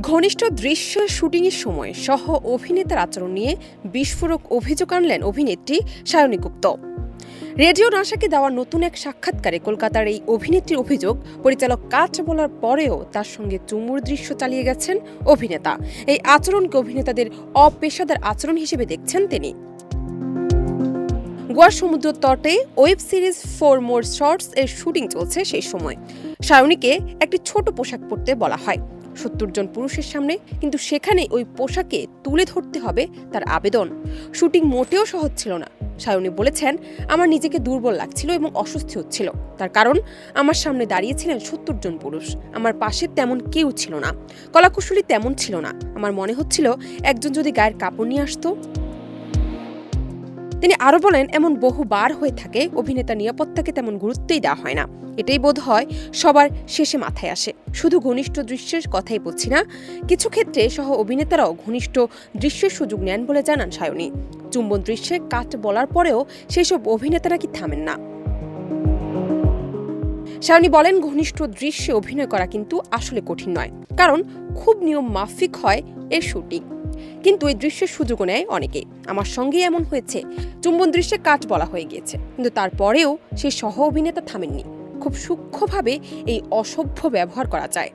ঘনিষ্ঠ দৃশ্য শুটিংয়ের সময় সহ অভিনেতার আচরণ নিয়ে বিস্ফোরক অভিযোগ আনলেন অভিনেত্রী সায়নী গুপ্ত। রেডিও নাসাকে দেওয়া নতুন এক সাক্ষাৎকারে কলকাতার এই অভিনেত্রীর অভিযোগ, পরিচালক কাজ বলার পরেও তার সঙ্গে চুমুর দৃশ্য চালিয়ে গেছেন অভিনেতা। এই আচরণকে অভিনেতাদের অপেশাদার আচরণ হিসেবে দেখছেন তিনি। গোয়ার সমুদ্র তটে web series Four More Shots এর শুটিং চলছে সেই সময়। সায়নীকে একটি ছোট পোশাক পরতে বলা হয়। সত্তর জন পুরুষের সামনে কিন্তু সেখানে ওই পোশাকে তুলে ধরতে হবে তার আবেদন। শুটিং মোটেও সহজ ছিল না। সায়নী বলেছেন, আমার নিজেকে দুর্বল লাগছিল এবং অস্বস্তি হচ্ছিল। তার কারণ, আমার সামনে দাঁড়িয়েছিলেন সত্তর জন পুরুষ। আমার পাশে তেমন কেউ ছিল না। কলাকুশলী তেমন ছিল না। আমার মনে হচ্ছিল, একজন যদি গায়ের কাপড় নিয়ে আসতো তিনি আরও বলেন, এমন বহুবার হয়ে থাকে, অভিনেতা নিরাপত্তাকে তেমন গুরুত্বই দেওয়া হয় না। এটাই বোধ হয় সবার শেষে মাথায় আসে। শুধু ঘনিষ্ঠ দৃশ্যের কথাই বলছি না, কিছু ক্ষেত্রে সহ অভিনেতারাও ঘনিষ্ঠ দৃশ্যের সুযোগ নেন বলে জানান সায়নী। চুম্বন দৃশ্যে কাট বলার পরেও সেসব অভিনেতারা কি থামেন না? সায়নী বলেন, ঘনিষ্ঠ দৃশ্যে অভিনয় করা কিন্তু আসলে কঠিন নয়, কারণ খুব নিয়ম মাফিক হয় এর শুটিং। কিন্তু এই দৃশ্যের সুযোগও নেয় অনেকে। আমার সঙ্গেই এমন হয়েছে। চুম্বন দৃশ্যে কাজ বলা হয়ে গিয়েছে। কিন্তু তারপরেও সেই সহ অভিনেতা থামেননি। খুব সূক্ষ্মভাবে এই অসভ্য ব্যবহার করা যায়।